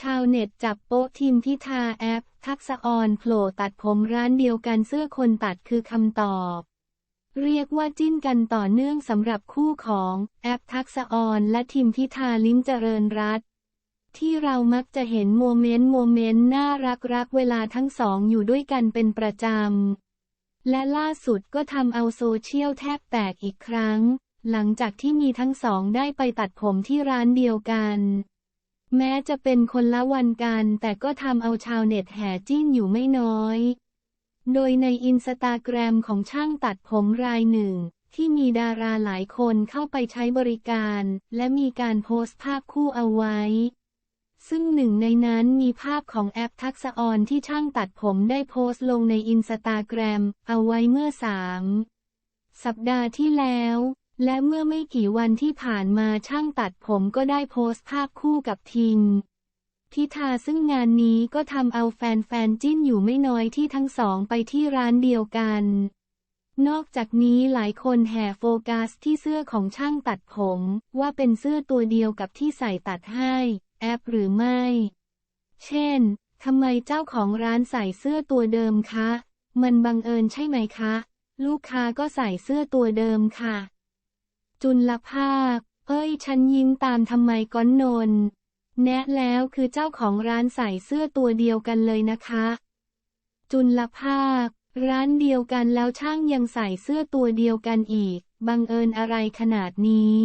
ชาวเน็ตจับโป๊ะทีมพิธาแอป ทักษออนโผล่ตัดผมร้านเดียวกันเสื้อคนตัดคือคำตอบ เรียกว่าจิ้นกันต่อเนื่องสำหรับคู่ของแอปทักษออนและทีมพิธาลิ้มเจริญรัตที่เรามักจะเห็นโมเมนต์โมเมนต์น่ารักรักๆเวลาทั้งสองอยู่ด้วยกันเป็นประจำ และล่าสุดก็ทำเอาโซเชียลแทบแตกอีกครั้ง หลังจากที่มีทั้งสองได้ไปตัดผมที่ร้านเดียวกัน แม้จะเป็นคนละวันกัน แต่ก็ทำเอาชาวเน็ตแห่จิ้นอยู่ไม่น้อย โดยในอินสตาแกรมของช่างตัดผมรายหนึ่ง ที่มีดาราหลายคนเข้าไปใช้บริการ และมีการโพสต์ภาพคู่เอาไว้ ซึ่งหนึ่งในนั้นมีภาพของแอปทักษออนที่ช่างตัดผมได้โพสต์ลงในอินสตาแกรมเอาไว้เมื่อสามสัปดาห์ที่แล้ว และเมื่อไม่กี่วันที่ผ่านมาช่างตัดผมก็ได้โพสต์ภาพคู่กับทิมพิธาซึ่งงานนี้ก็ทำเอาแฟนๆจิ้นอยู่ไม่น้อยที่ทั้งสองไปที่ร้านเดียวกัน นอกจากนี้หลายคนแห่โฟกัสที่เสื้อของช่างตัดผม ว่าเป็นเสื้อตัวเดียวกับที่ใส่ตัดให้แอปหรือไม่ เช่นทำไมเจ้าของร้านใส่เสื้อตัวเดิมคะ มันบังเอิญใช่ไหมคะ ลูกค้าก็ใส่เสื้อตัวเดิมค่ะ จุลภาค เอ้ยฉันยิ้มตามทำไมก้อนนน แนะแล้วคือเจ้าของร้านใส่เสื้อตัวเดียวกันเลยนะคะ จุลภาค ร้านเดียวกันแล้วช่างยังใส่เสื้อตัวเดียวกันอีก บังเอิญอะไรขนาดนี้